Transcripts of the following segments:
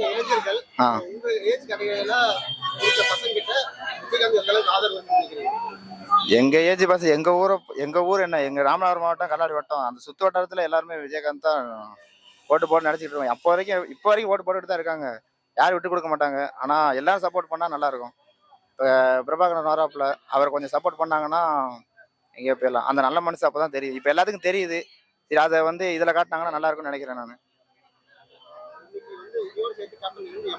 இளைஞர்கள் உங்க ஏஜ் கடையில இருக்க பசங்க கிட்ட விஜயகாந்த் எந்த அளவுக்கு ஆதரவு வந்து நினைக்கிறீங்க எங்க ஏஜ் பஸ் எங்க ஊரை எங்க ஊர் என்ன? எங்க ராமநாதபுரம் மாவட்டம் கல்லாடி வட்டம். அந்த சுத்து வட்டாரத்துல எல்லாருமே விஜயகாந்த் தான் ஓட்டு போட்டு நினைச்சிட்டு இருக்கோம் அப்போ வரைக்கும் இப்போ வரைக்கும் ஓட்டு போட்டுட்டு தான் இருக்காங்க. யாரும் விட்டு கொடுக்க மாட்டாங்க. ஆனா எல்லாரும் சப்போர்ட் பண்ணா நல்லா இருக்கும் இப்போ பிரபாகரன் வராப்புல அவர் கொஞ்சம் சப்போர்ட் பண்ணாங்கன்னா எங்கேயோ போயிடலாம். அந்த நல்ல மனசு அப்பதான் தெரியுது. இப்போ எல்லாத்துக்கும் தெரியுது. சரி அதை வந்து இதுல காட்டினாங்கன்னா நல்லா இருக்கும்னு நினைக்கிறேன் நான் இன்னைக்கு வந்து இதோட சேர்த்து கேப்டன் இருந்து எண்பது நாள் ஆக போகுது ஆமா இன்னும் மக்கள் வந்துட்டு இருக்காங்க ஆமா என்ன காரணம் இருக்கு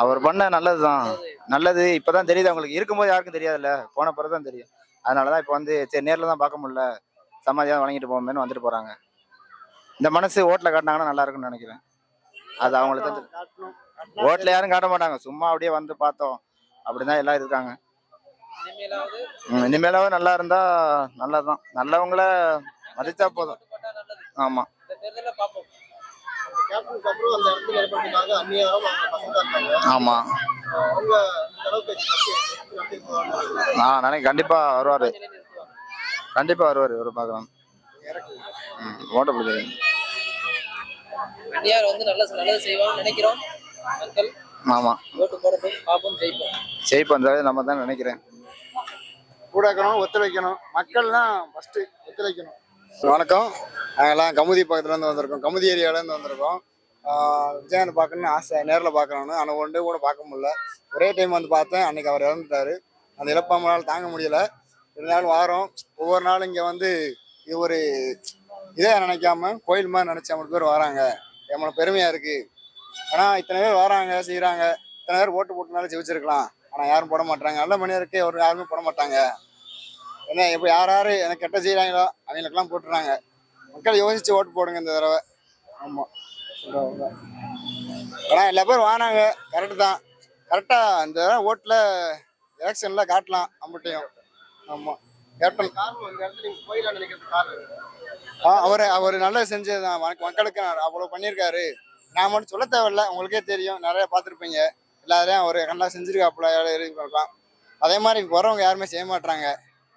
அவர் பண்ண நல்லதுதான். நல்லது இப்பதான் தெரியுது அவங்களுக்கு இருக்கும்போது யாருக்கும் தெரியாதுல்ல. போன பிறகு தான் தெரியும். அதனாலதான் இப்போ வந்து சரி நேர்ல தான் பார்க்க முடியல. சமாதியாக வணங்கிட்டு போவோமேனு வந்துட்டு போறாங்க. இந்த மனசு ஓட்டுல காட்டினாங்கன்னா நல்லா இருக்கும்னு நினைக்கிறேன். அது அவங்களுக்கு தான் ஓட்டுல யாரும் காட்ட மாட்டாங்க. சும்மா அப்படியே வந்து பார்த்தோம். அப்படிதான் எல்லாரும் இருக்காங்க. இனிமேலாவது நல்லா இருந்தா நல்லதுதான். நல்லவங்கள மதிச்சா போதும். நல்லது ஆமா. ஆமா. நான் நினைக்க கண்டிப்பா வருவாரு. கண்டிப்பா வருவாரு ஒரு பார்க்கலாம். ஓட்ட என்டிஆர் வந்து நல்ல நல்லது செய்வாங்கன்னு நினைக்கிறோம். மக்கள் ஆமா. ஓட்டு போடட்டும் பார்ப்போம் ஜெயிப்போம். ஜெயிப்போம் அந்த நம்ம தான் நினைக்கிறேன். கூட இருக்கணும் ஒத்துழைக்கணும். மக்கள் தான் ஃபர்ஸ்ட் ஒத்துழைக்கணும். வணக்கம். நாங்கள்லாம் கமுதி பக்கத்துலேருந்து வந்திருக்கோம். கமுதி ஏரியாவிலேருந்து வந்திருக்கோம். ஆஹ் பார்க்கணும்னு ஆசை. நேரில் பார்க்கணும்னு. ஆனால் ஒன்று கூட பார்க்க முடியல. ஒரே டைம் வந்து பார்த்தேன். அன்னைக்கு அவர் இறந்துட்டாரு. அந்த இழப்பை நம்மளால் தாங்க முடியல. இருந்தாலும் வாரம். ஒவ்வொரு நாளும் இங்கே வந்து இது ஒரு இதே நினைக்காம கோயில் மாதிரி நினச்சி ஐம்பது பேர் வராங்க. எவ்வளோ பெருமையாக இருக்குது ஆனால் இத்தனை பேர் வராங்க செய்கிறாங்க இத்தனை பேர் ஓட்டு போட்டுனாலும் ஜெயிச்சிருக்கலாம். ஆனால் யாரும் போட மாட்டாங்க. நல்ல மனிதருக்கு ஒரு யாருமே போட மாட்டாங்க. என்ன இப்போ யார் யார் எனக்கு கெட்ட செய்கிறாங்களோ அவங்களுக்கெல்லாம் போட்டுறாங்க. மக்கள் யோசிச்சு ஓட்டு போடுங்க இந்த தடவை. ஆமாம் ஆனால் எல்லா பேரும் வானாங்க. கரெக்டு தான். கரெக்டாக இந்த தடவை ஓட்டில் எலெக்ஷனில் காட்டலாம் அம்மட்டையும் ஆமாம் கேப்டன் இந்த இடத்துல ஆ அவர் அவர் நல்லது செஞ்சது தான் மக்களுக்கு நான் அவ்வளோ பண்ணியிருக்காரு. நான் மட்டும் சொல்ல தேவையில்ல. உங்களுக்கே தெரியும். நிறைய பார்த்துருப்பீங்க. எல்லாரையும் அவர் நல்லா செஞ்சிருக்காப்புல. இருக்கலாம் அதே மாதிரி வரவங்க யாருமே செய்ய மாட்டாங்க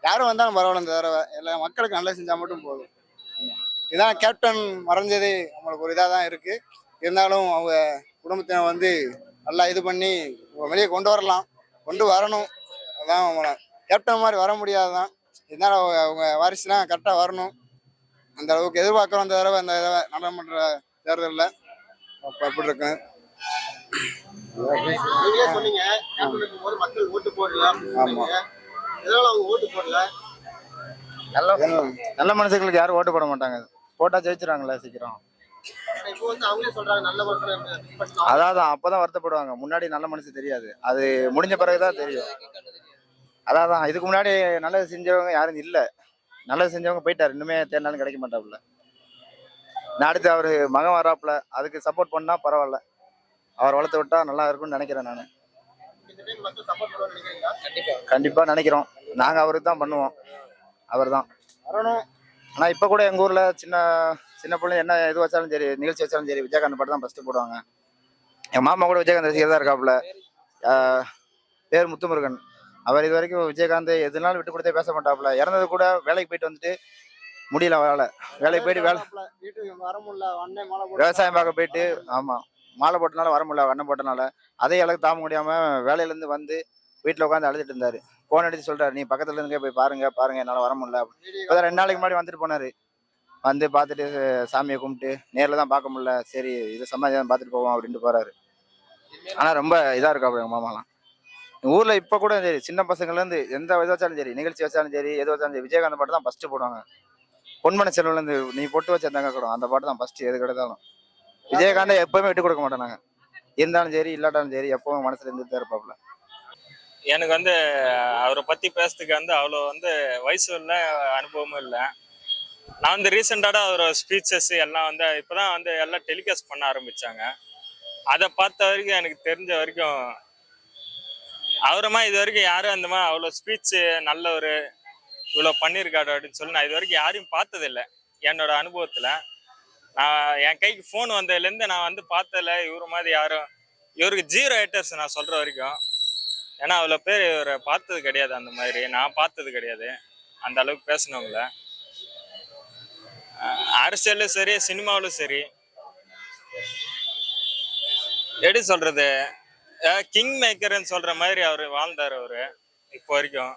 யாரும் வந்தாலும் பரவாயில்ல இந்த தடவை. எல்லா மக்களுக்கு நல்லா செஞ்சால் மட்டும் போதும். இதான் கேப்டன் மறைஞ்சது. நம்மளுக்கு ஒரு இதாக தான் இருக்குது இருந்தாலும் அவங்க குடும்பத்தினர் வந்து நல்லா இது பண்ணி வெளியே கொண்டு வரலாம். கொண்டு வரணும். அதான் அவங்கள கேப்டன் மாதிரி வர முடியாது தான் இருந்தாலும் அவங்க அவங்க வாரிசுலாம் கரெக்டாக வரணும். அந்த அளவுக்கு எதிர்பார்க்குறோம் அந்த தடவை. அந்த தடவை நாடாளுமன்ற தேர்தலில். அப்போ எப்படி இருக்கு நல்ல மனுஷங்களுக்கு யாரும் ஓட்டு போட மாட்டாங்க. போட்டா ஜெயிச்சிருவாங்களே சீக்கிரம். அதாவது அப்பதான் வருத்தப்படுவாங்க. முன்னாடி நல்ல மனுஷன் தெரியாது. அது முடிஞ்ச பிறகுதான் தெரியும். அதான் இதுக்கு முன்னாடி நல்லது செஞ்சவங்க யாரும் இல்ல. நல்லது செஞ்சவங்க போயிட்டாரு. இன்னுமே தேர்னாலும் கிடைக்க மாட்டாப்புல. நான் அடுத்து அவரு மகன் வராப்புல அதுக்கு சப்போர்ட் பண்ணா பரவாயில்ல. அவர் வளர்த்து விட்டா நல்லா இருக்கும்னு நினைக்கிறேன் நான். கண்டிப்பா நினைக்கிறோம். நாங்க அவருக்கு தான் பண்ணுவோம். அவர் தான் வரணும். ஆனா இப்ப கூட எங்க ஊர்ல சின்ன சின்ன பிள்ளை என்ன இது வச்சாலும் சரி நிகழ்ச்சி வச்சாலும் சரி விஜயகாந்த் பாட்டு தான் ஃபர்ஸ்ட் போடுவாங்க. என் மாமா கூட விஜயகாந்த் ரசிகர் தான் இருக்காப்புல. பேர் முத்துமுருகன். அவர் இது வரைக்கும் விஜயகாந்த் எதுனாலும் விட்டு கொடுத்தே பேச மாட்டாப்புல. இறந்தது கூட வேலைக்கு போயிட்டு வந்துட்டு முடியல வேலை வேலைக்கு போயிட்டு வேலை விவசாயம் பார்க்க போயிட்டு ஆமா மாலை போட்டனால வர முடியல அண்ணன் போட்டனால. அதே இலக்கு தாம முடியாம வேலையில இருந்து வந்து வீட்டுல உட்காந்து அழுதுட்டு இருந்தாரு. போன் அடிச்சு சொல்றாரு. நீ பக்கத்துல இருந்து போய் பாருங்க பாருங்க என்னால வர முடியல. இப்போ ரெண்டு நாளைக்கு முன்னாடி வந்துட்டு போனாரு. வந்து பார்த்துட்டு சாமியை கும்பிட்டு நேர்ல தான் பார்க்க முடியல. சரி இது சமாஜம் பார்த்துட்டு போவோம் அப்படின்ட்டு போறாரு. ஆனா ரொம்ப இதா இருக்கா எங்கள் மாமாலாம். ஊர்ல இப்ப கூட சரி சின்ன பசங்கள்ல இருந்து எந்த இது வச்சாலும் சரி நிகழ்ச்சி வச்சாலும் சரி எது வச்சாலும் சரி விஜயகாந்த் பாட்டு தான் ஃபர்ஸ்ட் போடுவாங்க. பொன்மன செல்வன்ல இருந்து நீ பொட்டு வச்சிருந்தாங்க கூட அந்த பாட்டு தான் ஃபர்ஸ்ட் எது கிடைத்தாலும். விஜயகாந்தை எப்பவுமே விட்டு கொடுக்க மாட்டேன் நாங்க. இருந்தாலும் சரி இல்லாட்டாலும் சரி எப்பவும் மனசுல இருந்துட்டு தான் இருப்பாப்ல எனக்கு வந்து அவரை பற்றி பேசுறதுக்கு வந்து அவ்வளோ வந்து வயசு இல்லை அனுபவமும் இல்லை. நான் வந்து ரீசெண்டாக அவரோட ஸ்பீச்சஸ் எல்லாம் வந்து இப்போ தான் வந்து எல்லாம் டெலிகாஸ்ட் பண்ண ஆரம்பித்தாங்க அதை பார்த்த வரைக்கும் எனக்கு தெரிஞ்ச வரைக்கும் அவரமா இது வரைக்கும் யாரும் அந்த மாதிரி அவ்வளோ ஸ்பீச்சு நல்ல ஒரு இவ்வளோ பண்ணியிருக்காரு அப்படின்னு சொல்லி நான் இது வரைக்கும் யாரையும் பார்த்ததில்ல என்னோட அனுபவத்தில். நான் என் கைக்கு ஃபோன் வந்ததுலேருந்து நான் வந்து பார்த்ததில்ல இவரு மாதிரி யாரும் இவருக்கு ஜீரோ ஹேட்டர்ஸ் நான் சொல்கிற வரைக்கும். ஏன்னா அவ்வளோ பேர் இவரை பார்த்தது கிடையாது அந்த மாதிரி. நான் பார்த்தது கிடையாது. அந்த அளவுக்கு பேசினவங்கள. அரசியலும் சரி சினிமாவிலும் சரி. எப்படி சொல்றது? கிங் மேக்கர்னு சொல்ற மாதிரி அவர் வாழ்ந்தார் அவரு இப்போ வரைக்கும்.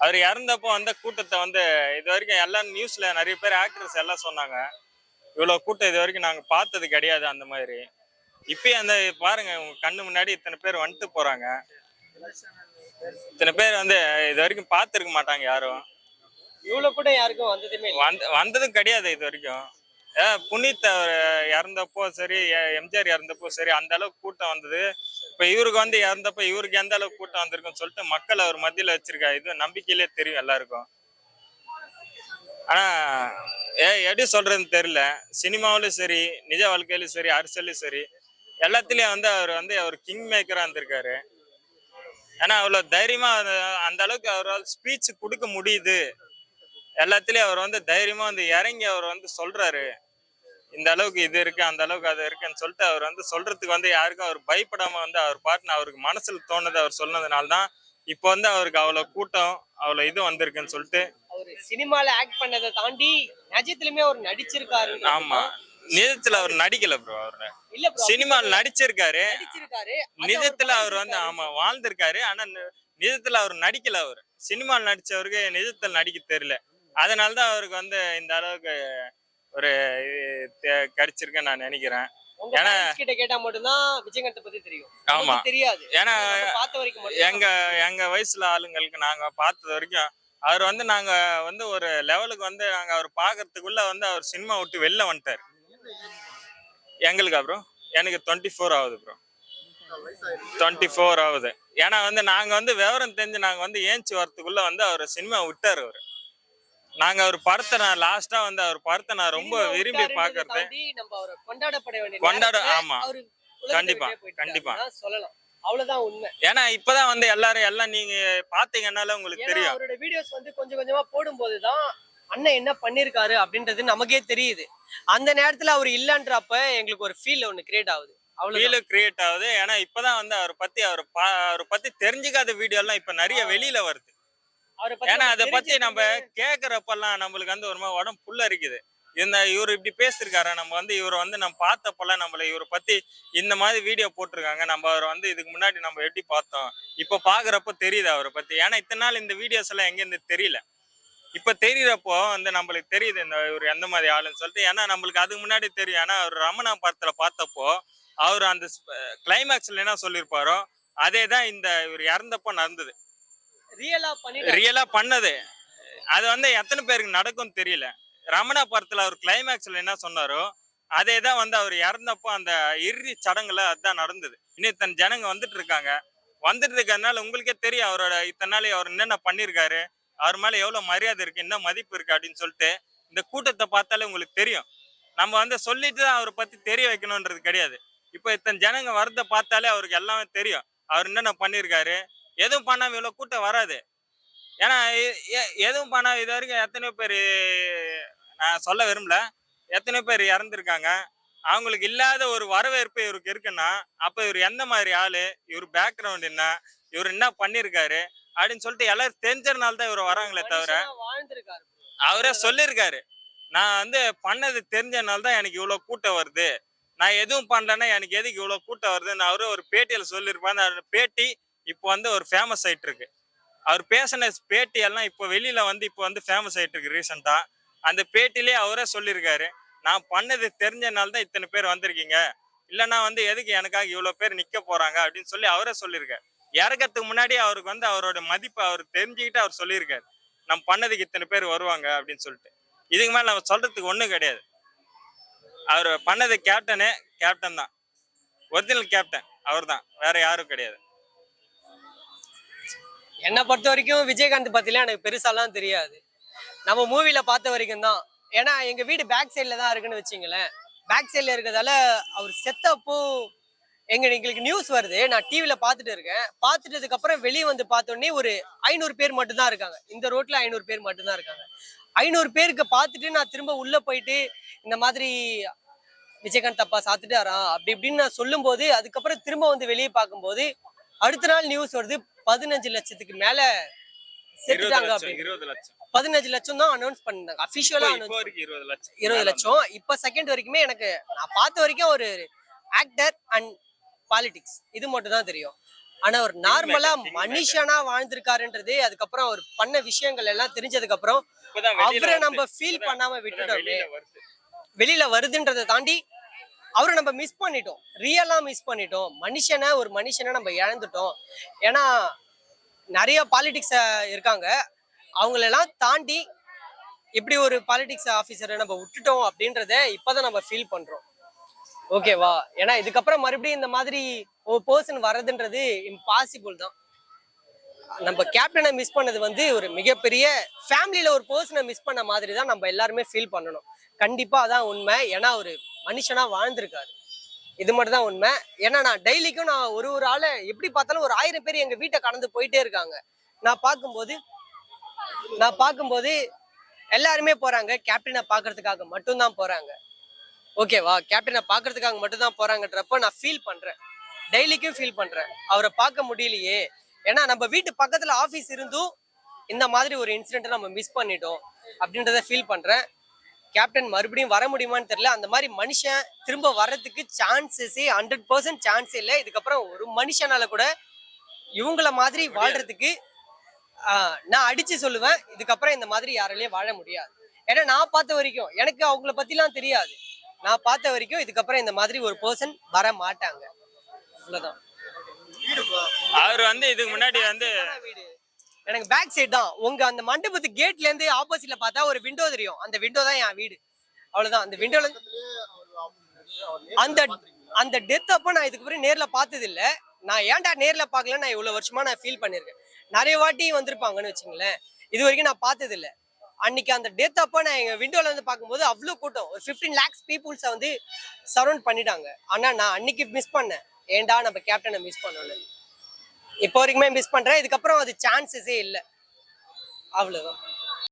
அவர் இறந்தப்போ வந்த கூட்டத்தை வந்து இது வரைக்கும் எல்லாம் நியூஸ்ல நிறைய பேர் ஆக்டர்ஸ் எல்லாம் சொன்னாங்க. இவ்வளோ கூட்டம் இது வரைக்கும் நாங்கள் பார்த்தது கிடையாது அந்த மாதிரி. இப்போயும் அந்த பாருங்க உங்க கண்ணு முன்னாடி இத்தனை பேர் வந்துட்டு போறாங்க. இத்தனை பேர் வந்து இது வரைக்கும் பார்த்துருக்க மாட்டாங்க யாரும். இவ்வளவு கூட யாருக்கும் வந்ததுமே. வந்த வந்ததும் கிடையாது இது வரைக்கும். ஏ, புனித் அவர் இறந்தப்போ சரி எம்ஜிஆர் இறந்தப்போ சரி அந்த அளவுக்கு கூட்டம் வந்தது. இப்ப இவருக்கு வந்து இறந்தப்போ இவருக்கு எந்த அளவுக்கு கூட்டம் வந்திருக்குன்னு சொல்லிட்டு மக்கள் அவர் மத்தியில வச்சிருக்கா இது நம்பிக்கையிலே தெரியும் எல்லாருக்கும். ஆனா ஏ எப்படி சொல்றதுன்னு தெரியல. சினிமாவிலும் சரி நிஜ வாழ்க்கையிலும் சரி அரசியலும் சரி எல்லாத்துலயும் வந்து அவர் வந்து அவர் கிங் மேக்கரா இருந்திருக்காரு. ஏன்னா அவ்வளவு தைரியமா அந்த- அளவுக்கு அவரால் ஸ்பீச் கொடுக்க முடியுது. எல்லாத்துலயும் அவர் வந்து தைரியமா வந்து இறங்கி அவர் வந்து சொல்றாரு. இந்த அளவுக்கு இது இருக்கு அந்த அளவுக்கு அது இருக்குன்னு சொல்லிட்டு அவர் வந்து சொல்றதுக்கு வந்து யாருக்கும் அவர் பயப்படாம வந்து அவர் பாட்டுன்னு அவருக்கு மனசுல தோணுது அவர் சொன்னதுனால தான் இப்போ வந்து அவருக்கு அவ்வளவு கூட்டம் அவ்வளவு இது வந்திருக்குன்னு சொல்லிட்டு. அவரு சினிமால ஆக்ட் பண்ணதை தாண்டி நிஜத்திலுமே அவர் நடிச்சிருக்காரு ஆமா. நிஜத்துல அவர் நடிக்கல ப்ரோ அவர் சினிமாவில் நடிச்சிருக்காரு. நிஜத்துல அவர் வந்து. ஆமா வாழ்ந்திருக்காரு. ஆனா நிஜத்துல அவர் நடிக்கல அவர். சினிமாவில் நடிச்சவருக்கு நிஜத்துல நடிக்க தெரியல. அதனாலதான் அவருக்கு வந்து இந்த அளவுக்கு ஒரு இது கிடைச்சிருக்குன்னு நான் நினைக்கிறேன். ஏன்னா- fans கிட்ட கேட்டா மட்டும்தான் விஜயகாந்த் பத்தி தெரியும். ஆமா. தெரியாது. ஏன்னா பார்த்த வரைக்கும் எங்க எங்க வயசுல ஆளுங்களுக்கு நாங்க பார்த்தது வரைக்கும் அவர் வந்து நாங்க வந்து ஒரு லெவலுக்கு வந்து நாங்க அவர் பாக்குறதுக்குள்ள வந்து அவர் சினிமா விட்டு வெளில வந்துட்டாரு. எங்களுக்கு அப்புறம் எனக்கு டுவெண்ட்டி ஃபோர் ஆகுது ப்ரோ டுவெண்ட்டி ஃபோர் ஆகுது. ஏன்னா வந்து நாங்க வந்து விவரம் தெரிஞ்சு நாங்க வந்து ஏஞ்சி வரதுக்குள்ள வந்து அவர் சினிமா விட்டாரு அவர். நாங்க அவர் படத்தை நான் லாஸ்டா வந்து அவர் படத்தை நான் ரொம்ப விரும்பி வேண்டிய கொண்டாட நேரத்துல ஆமா. அவரு உலகத்தை கண்டிப்பா, விட்டே போயிட்டாரு. கண்டிப்பா. அதான் சொல்லலாம் அவ்வளவுதான் உண்மை. ஏன்னா இப்பதான் வந்து எல்லாரும் எல்லாம் நீங்க பாத்தீங்கன்னால உங்களுக்கு தெரியும். அவரோட வீடியோஸ் வந்து கொஞ்சம் கொஞ்சமா போடும்போதுதான் அண்ணன் என்ன பண்ணிருக்காரு அப்படின்றது நமக்கே தெரியுது. அந்த நேரத்துல அவர் இல்லன்றப்ப எங்களுக்கு ஒரு ஃபீல் ஒண்ணு கிரியேட் ஆகுது. ஃபீல் கிரியேட் ஆகுது. ஏன்னா இப்பதான் வந்து அவரை பத்தி அவர் அவரை பத்தி தெரிஞ்சுக்காத வீடியோ எல்லாம் இப்ப நிறைய வெளியில வருது. அவரை ஏன்னா அதை பத்தி நம்ம. கேக்குறப்பெல்லாம் நம்மளுக்கு வந்து ஒரு மாதிரி உடம்பு புல்ல இருக்குது இந்த இவர் இப்படி பேசிருக்காரு? நம்ம வந்து இவரை வந்து நம்ம பார்த்தப்பெல்லாம் நம்மள இவரை பத்தி இந்த மாதிரி வீடியோ போட்டிருக்காங்க. நம்ம அவரை வந்து இதுக்கு முன்னாடி நம்ம எப்படி பார்த்தோம்? இப்ப பாக்குறப்ப தெரியுது அவரை பத்தி. ஏன்னா இத்தனை நாள் இந்த வீடியோஸ் எல்லாம் எங்க இருந்து தெரியல. இப்ப தெரியறப்போ வந்து நம்மளுக்கு தெரியுது இந்த இவர் எந்த மாதிரி ஆளுன்னு சொல்லிட்டு. ஏன்னா நம்மளுக்கு அதுக்கு முன்னாடி தெரியும். ஏன்னா அவர் ரமணா படத்துல பார்த்தப்போ அவர் அந்த கிளைமேக்ஸ்ல என்ன சொல்லியிருப்பாரோ அதே தான் இந்த இவர் இறந்தப்போ நடந்தது. ரியலா பண்ணது. அது வந்து எத்தனை பேருக்கு நடக்கும்னு தெரியல. ரமணா படத்துல அவர் கிளைமேக்ஸ்ல என்ன சொன்னாரோ அதே தான் வந்து அவர் இறந்தப்போ அந்த இறுதி சடங்குல அதுதான் நடந்தது. இன்னும் இத்தனை ஜனங்க வந்துட்டு இருக்காங்க. வந்துட்டு இருக்கிறதுனால உங்களுக்கே தெரியும் அவரோட இத்தனை நாள் அவர் என்னென்ன பண்ணியிருக்காரு. அவர் மேலே எவ்வளோ மரியாதை இருக்குது என்ன மதிப்பு இருக்குது அப்படின்னு சொல்லிட்டு இந்த கூட்டத்தை பார்த்தாலே உங்களுக்கு தெரியும். நம்ம வந்து சொல்லிட்டு தான் அவரை பற்றி தெரிய வைக்கணுன்றது கிடையாது. இப்போ இத்தனை ஜனங்க வரதை பார்த்தாலே அவருக்கு எல்லாமே தெரியும். அவர் என்னென்ன பண்ணியிருக்காரு எதுவும் பண்ணாமல் இவ்வளோ கூட்டம் வராது. ஏன்னா எதுவும் பண்ணால் இது வரைக்கும் எத்தனையோ பேர் நான் சொல்ல விரும்பல. எத்தனையோ பேர் இறந்துருக்காங்க. அவங்களுக்கு இல்லாத ஒரு வரவேற்பு இவருக்கு இருக்குன்னா அப்போ இவர் எந்த மாதிரி ஆளு இவர் பேக்ரவுண்ட் என்ன இவர் என்ன பண்ணியிருக்காரு அப்படின்னு சொல்லிட்டு எல்லாரும் தெரிஞ்சதுனால தான் இவர் வராங்களே தவிர அவரே சொல்லியிருக்காரு. நான் வந்து பண்ணது தெரிஞ்சனால தான் எனக்கு இவ்வளோ கூட்டம் வருது. நான் எதுவும் பண்ணலன்னா எனக்கு எதுக்கு இவ்வளோ கூட்டம் வருதுன்னு அவரு ஒரு பேட்டியில் சொல்லியிருப்பாரு. அந்த பேட்டி இப்போ வந்து ஒரு ஃபேமஸ் ஆயிட்டு இருக்கு. அவர் பேசின பேட்டி எல்லாம் இப்போ வெளியில வந்து இப்போ வந்து ஃபேமஸ் ஆயிட்டு இருக்கு ரீசெண்டா அந்த பேட்டிலே அவரே சொல்லியிருக்காரு. நான் பண்ணது தெரிஞ்சனால தான் இத்தனை பேர் வந்திருக்கீங்க. இல்லைன்னா வந்து எதுக்கு எனக்காக இவ்வளோ பேர் நிக்க போறாங்க அப்படின்னு சொல்லி அவரே சொல்லியிருக்காரு. இறக்கறதுக்கு முன்னாடி அவருக்கு வந்து அவரோட மதிப்பை அவர் தெரிஞ்சுக்கிட்டு அவர் சொல்லியிருக்காரு. நம்ம பண்ணதுக்கு இத்தனை பேர் வருவாங்க அப்படின்னு சொல்லிட்டு. இதுக்கு மேலே நம்ம சொல்கிறதுக்கு ஒன்றும் கிடையாது. அவர் பண்ணது கேப்டனே கேப்டன் தான். ஒரிஜினல் கேப்டன் அவர் தான். வேற யாரும் கிடையாது. என்னை பொறுத்த வரைக்கும் விஜயகாந்த் பற்றிலாம் எனக்கு பெருசாலாம் தெரியாது. நம்ம மூவியில் பார்த்த வரைக்கும் தான். ஏன்னா எங்கள் வீடு பேக் சைடில் தான் இருக்குன்னு வச்சிங்களேன். பேக் சைடில் இருக்கிறதால அவர் செத்தப்போ எங்க எங்களுக்கு நியூஸ் வருது. நான் டிவில பார்த்துட்டு இருக்கேன். பார்த்துட்டதுக்கு அப்புறம் வெளியே வந்து பார்த்தோன்னே ஒரு ஐநூறு பேர் மட்டும்தான் இருக்காங்க. இந்த ரோட்ல ஐநூறு பேர் மட்டும்தான் இருக்காங்க. ஐநூறு பேருக்கு பார்த்துட்டு நான் திரும்ப உள்ள போயிட்டு இந்த மாதிரி விஜயகாந்த் அப்பா சாத்துட்டாரா? அப்படி இப்படின்னு நான் சொல்லும்போது அதுக்கப்புறம் திரும்ப வந்து வெளியே பார்க்கும்போது அடுத்த நாள் நியூஸ் வருது. பதினஞ்சு லட்சத்துக்கு மேல செத்துட்டாங்க பதினஞ்சு லட்சம் தான் அனௌன்ஸ் பண்ணாங்க. அபிஷியலா இருபது லட்சம். இருபது லட்சம். இப்ப செகண்ட் வரைக்குமே எனக்கு நான் பார்த்த வரைக்கும் ஒரு ஆக்டர் அண்ட் பாலிடிக்ஸ் இது மட்டும் தான் தெரியும். ஆனா ஒரு நார்மலா. மனுஷனா வாழ்ந்திருக்காருன்றது அதுக்கப்புறம் அவர் பண்ண விஷயங்கள் எல்லாம் தெரிஞ்சதுக்கு அப்புறம் அவரை. நம்ம ஃபீல் பண்ணாம விட்டுட்டோமே. வெளியில வருதுன்றதை தாண்டி அவரை நம்ம மிஸ் பண்ணிட்டோம். ரியலா மிஸ் பண்ணிட்டோம். மனுஷனை ஒரு மனுஷனை நம்ம இழந்துட்டோம். ஏன்னா நிறைய பாலிடிக்ஸ் இருக்காங்க. அவங்களெல்லாம் தாண்டி இப்படி ஒரு பாலிடிக்ஸ் ஆஃபீஸரை நம்ம விட்டுட்டோம் அப்படின்றத இப்பதான் நம்ம ஃபீல் பண்றோம். ஓகேவா ஏன்னா இதுக்கப்புறம் மறுபடியும் இந்த மாதிரி ஒரு பர்சன் வர்றதுன்றது இம்பாசிபிள் தான். நம்ம கேப்டனை மிஸ் பண்ணது வந்து ஒரு மிகப்பெரிய ஃபேமிலியில ஒரு பர்சனை மிஸ் பண்ண மாதிரி தான் நம்ம எல்லாருமே ஃபீல் பண்ணணும். கண்டிப்பா அதான் உண்மை. ஏன்னா ஒரு மனுஷனா வாழ்ந்திருக்காரு. இது மட்டும் தான் உண்மை. ஏன்னா நான் டெய்லிக்கும் நான் ஒரு ஒரு ஆளை எப்படி பார்த்தாலும் ஒரு ஆயிரம் பேர் எங்க வீட்டை கடந்து போயிட்டே இருக்காங்க. நான் பார்க்கும்போது நான் பார்க்கும்போது எல்லாருமே போறாங்க. கேப்டனை பார்க்கறதுக்காக மட்டும்தான் போறாங்க. ஓகேவா கேப்டனை பார்க்கறதுக்காக மட்டும்தான் போறாங்கன்றப்ப நான் ஃபீல் பண்றேன். டெய்லிக்கும் ஃபீல் பண்றேன். அவரை பார்க்க முடியலையே. ஏன்னா நம்ம வீட்டு பக்கத்துல ஆஃபீஸ் இருந்தும் இந்த மாதிரி ஒரு இன்சிடென்ட்டை நம்ம மிஸ் பண்ணிட்டோம் அப்படின்றத ஃபீல் பண்றேன். கேப்டன் மறுபடியும் வர முடியுமான்னு தெரியல. அந்த மாதிரி மனுஷன் திரும்ப வர்றதுக்கு சான்சஸே ஹண்ட்ரட் பர்சன்ட் சான்ஸ் இல்லை. இதுக்கப்புறம் ஒரு மனுஷனால கூட இவங்கள மாதிரி வாழ்றதுக்கு ஆஹ், நான் அடிச்சு சொல்லுவேன். இதுக்கப்புறம் இந்த மாதிரி யாராலையும் வாழ முடியாது. ஏன்னா நான் பார்த்த வரைக்கும் எனக்கு அவங்கள பத்திலாம் தெரியாது. நான் பார்த்த வரைக்கும் இதுக்கப்புறம் இந்த மாதிரி ஒரு பர்சன் வர மாட்டாங்க. அவ்வளவுதான் அவர் வந்து இதுக்கு முன்னாடி வந்து எனக்கு பேக் சைடு தான். உங்க அந்த மண்டபத்து கேட்ல இருந்து ஆப்போசிட்ல பார்த்தா ஒரு விண்டோ தெரியும். அந்த விண்டோ தான் என் வீடு. அவ்வளவுதான். அந்த விண்டோல அந்த அந்த டெத் அப்போ நான் இதுக்கு பிறகு நேர்ல பார்த்தது இல்ல நான் ஏன்டா நேர்ல பார்க்கல நான் இவ்வளவு வருஷமா நான் ஃபீல் பண்ணிருக்கேன் நிறைய வாட்டி வந்திருப்பாங்கன்னு வச்சுங்களேன். இது வரைக்கும் நான் பார்த்தது இல்ல அன்னைக்கு அந்த டேட் அப்போ நான் எங்கள் விண்டோவில் வந்து பார்க்கும்போது அவ்வளோ கூட்டம். ஒரு 15 லேக்ஸ் பீப்புள்ஸை வந்து சரௌண்ட் பண்ணிட்டாங்க. ஆனால் நான் அன்னைக்கு மிஸ் பண்ணேன். ஏன்டா நம்ம கேப்டனை மிஸ் பண்ணல இப்போ வரைக்குமே மிஸ் பண்ணுறேன் இதுக்கப்புறம் அது சான்சஸே இல்லை. அவ்வளோதான்